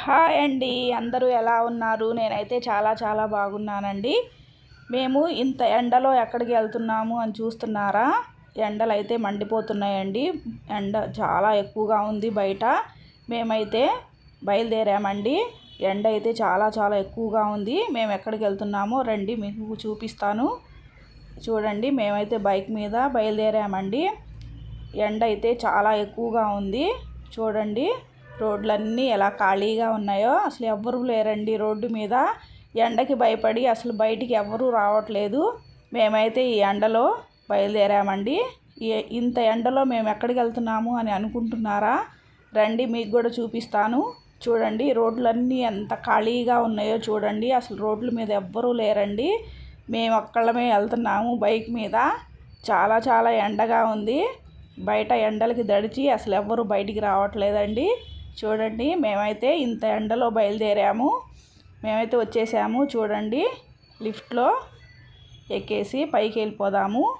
Hi అండి అందరూ ఎలా ఉన్నారు? నేనైతే చాలా చాలా బాగున్నానండి. మేము ఇంత ఎండలో ఎక్కడికి వెళ్తున్నాము అని చూస్తున్నారా? ఎండలు అయితే మండిపోతున్నాయండి. ఎండ చాలా ఎక్కువగా ఉంది బయట. మేమైతే బయలుదేరామండి. ఎండ అయితే చాలా చాలా ఎక్కువగా ఉంది. మేము ఎక్కడికి వెళ్తున్నామో రండి మీకు చూపిస్తాను. చూడండి మేమైతే బైక్ మీద బయలుదేరామండి. ఎండ అయితే చాలా ఎక్కువగా ఉంది. చూడండి. రోడ్లన్నీ ఎలా ఖాళీగా ఉన్నాయో అసలు ఎవ్వరూ లేరండి రోడ్డు మీద. ఎండకి భయపడి అసలు బయటికి ఎవ్వరూ రావట్లేదు. మేమైతే ఈ ఎండలో బయలుదేరామండి. ఇంత ఎండలో మేము ఎక్కడికి వెళ్తున్నాము అని అనుకుంటున్నారా? రండి మీకు కూడా చూపిస్తాను. చూడండి రోడ్లన్నీ ఎంత ఖాళీగా ఉన్నాయో చూడండి. అసలు రోడ్ల మీద ఎవ్వరూ లేరండి. మేము ఒక్కళ్ళమే వెళ్తున్నాము బైక్ మీద. చాలా చాలా ఎండగా ఉంది. బయట ఎండలకి దడిచి అసలు ఎవ్వరూ బయటికి రావట్లేదండి. చూడండి మేమైతే ఇంత ఎండలో బయలుదేరాము. మేమైతే వచ్చేసాము చూడండి లిఫ్ట్లో ఎక్కేసి పైకి వెళ్ళిపోదాము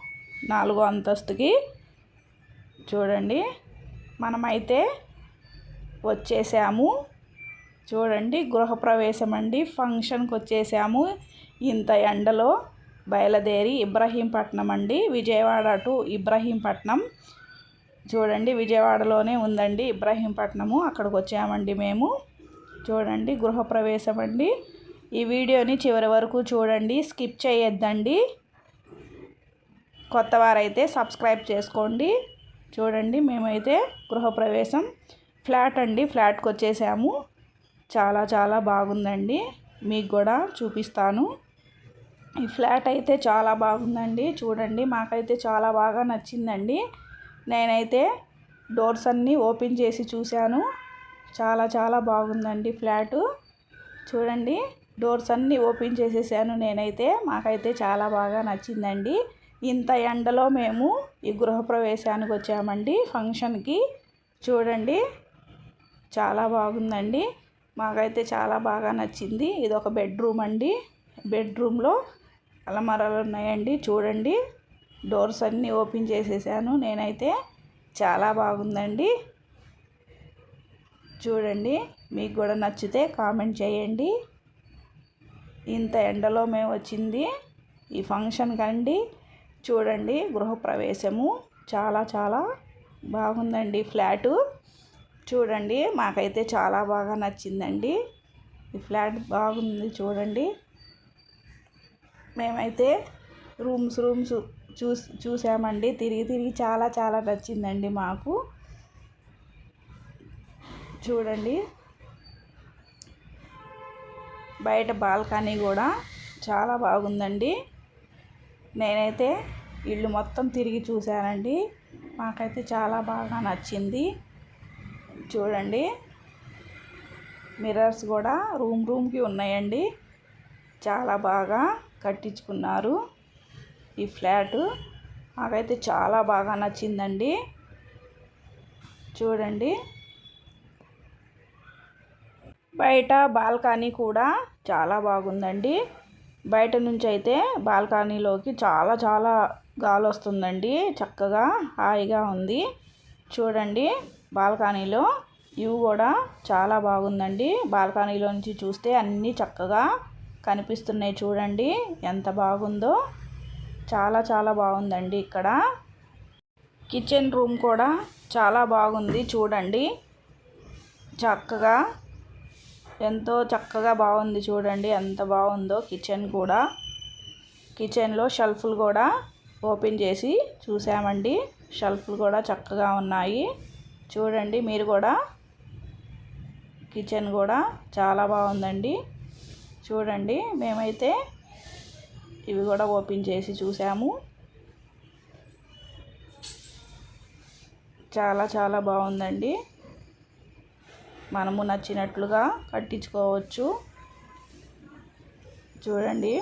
నాలుగో అంతస్తుకి. చూడండి మనమైతే వచ్చేసాము. చూడండి గృహప్రవేశం అండి ఫంక్షన్కి వచ్చేసాము. ఇంత ఎండలో బయలుదేరి ఇబ్రహీంపట్నం అండి విజయవాడ టు ఇబ్రహీంపట్నం. చూడండి విజయవాడలోనే ఉందండి ఇబ్రహీంపట్నము. అక్కడికి వచ్చామండి మేము. చూడండి గృహప్రవేశం అండి ఈ వీడియోని చివరి వరకు చూడండి స్కిప్ చేయొద్దండి. కొత్త వారైతే సబ్స్క్రైబ్ చేసుకోండి. చూడండి మేమైతే గృహప్రవేశం ఫ్లాట్ అండి ఫ్లాట్కి వచ్చేసాము చాలా చాలా బాగుందండి. మీకు కూడా చూపిస్తాను. ఈ ఫ్లాట్ అయితే చాలా బాగుందండి. చూడండి మాకైతే చాలా బాగా నచ్చిందండి. నేనైతే డోర్స్ అన్నీ ఓపెన్ చేసి చూశాను. చాలా చాలా బాగుందండి ఫ్లాటు. చూడండి డోర్స్ అన్నీ ఓపెన్ చేసేసాను నేనైతే. మాకైతే చాలా బాగా నచ్చిందండి. ఇంత ఎండలో మేము ఈ గృహప్రవేశానికి వచ్చామండి ఫంక్షన్కి. చూడండి చాలా బాగుందండి. మాకైతే చాలా బాగా నచ్చింది. ఇది ఒక బెడ్రూమ్ అండి. బెడ్రూమ్లో అలమరాలు ఉన్నాయండి. చూడండి. డోర్స్ అన్నీ ఓపెన్ చేసేసాను. నేనైతే చాలా బాగుందండి. చూడండి మీకు కూడా నచ్చితే కామెంట్ చేయండి. ఇంత ఎండలో మేము వచ్చింది ఈ ఫంక్షన్ కండి. చూడండి గృహప్రవేశము చాలా చాలా బాగుందండి ఫ్లాటు. చూడండి మాకైతే చాలా బాగా నచ్చిందండి. ఈ ఫ్లాట్ బాగుంది చూడండి. మేమైతే రూమ్స్ రూమ్స్ చూసి చూసామండి. తిరిగి తిరిగి చాలా చాలా నచ్చిందండి మాకు. చూడండి. బయట బాల్కనీ కూడా చాలా బాగుందండి. నేనైతే ఇల్లు మొత్తం తిరిగి చూశానండి. మాకైతే చాలా బాగా నచ్చింది. చూడండి. మిర్రర్స్ కూడా రూమ్ రూమ్కి ఉన్నాయండి. చాలా బాగా కట్టించుకున్నారు. ఈ ఫ్లాటు నాకైతే చాలా బాగా నచ్చిందండి. చూడండి. బయట బాల్కనీ కూడా చాలా బాగుందండి. బయట నుంచి అయితే బాల్కనీలోకి చాలా చాలా గాలి వస్తుందండి చక్కగా హాయిగా ఉంది. చూడండి. బాల్కనీలో ఇవి కూడా చాలా బాగుందండి. బాల్కనీలో నుంచి చూస్తే అన్నీ చక్కగా కనిపిస్తున్నాయి చూడండి. ఎంత బాగుందో. చాలా చాలా బాగుందండి ఇక్కడ. కిచెన్ రూమ్ కూడా చాలా బాగుంది చూడండి. చక్కగా ఎంతో చక్కగా బాగుంది చూడండి ఎంత బాగుందో కిచెన్ కూడా. కిచెన్లో షెల్ఫ్లు కూడా ఓపెన్ చేసి చూసామండి. షెల్ఫ్లు కూడా చక్కగా ఉన్నాయి. చూడండి మీరు కూడా. కిచెన్ కూడా చాలా బాగుందండి. చూడండి మేమైతే ఇవి కూడా ఓపెన్ చేసి చూసాము. చాలా చాలా బాగుందండి. మనము నచ్చినట్లుగా కట్టించుకోవచ్చు. చూడండి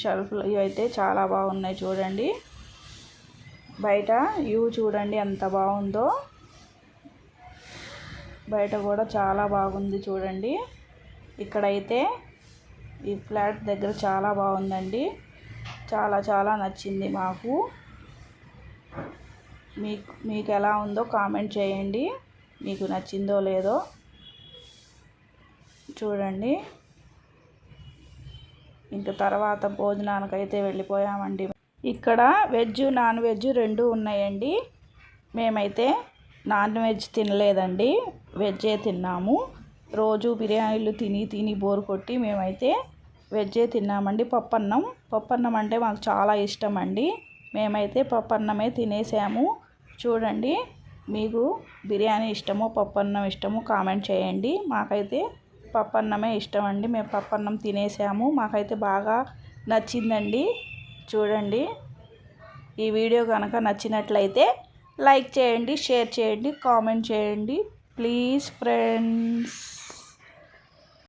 షెల్ఫ్లు ఇవైతే చాలా బాగున్నాయి చూడండి. బయట వ్యూ చూడండి ఎంత బాగుందో. బయట కూడా చాలా బాగుంది చూడండి. ఇక్కడైతే ఈ ఫ్లాట్ దగ్గర చాలా బాగుందండి. చాలా చాలా నచ్చింది మాకు. మీకు మీకు ఎలా ఉందో కామెంట్ చేయండి. మీకు నచ్చిందో లేదో చూడండి. ఇంకా తర్వాత భోజనానికైతే వెళ్ళిపోయామండి. ఇక్కడ వెజ్ నాన్ వెజ్ రెండు ఉన్నాయండి. మేమైతే నాన్ వెజ్ తినలేదండి. వెజ్జే తిన్నాము. రోజు బిర్యానీలు తిని తిని బోరు కొట్టి మేమైతే వెజ్జే తిన్నామండి పప్పన్నం. పప్పన్నం అంటే మాకు చాలా ఇష్టం అండి మేమైతే పప్పన్నమే తినేసాము. చూడండి మీకు బిర్యానీ ఇష్టమో పప్పన్నం ఇష్టమో కామెంట్ చేయండి. మాకైతే పప్పన్నమే ఇష్టం అండి మేము పప్పన్నం తినేసాము. మాకైతే బాగా నచ్చిందండి. చూడండి ఈ వీడియో కనుక నచ్చినట్లయితే లైక్ చేయండి షేర్ చేయండి కామెంట్ చేయండి. Please friends.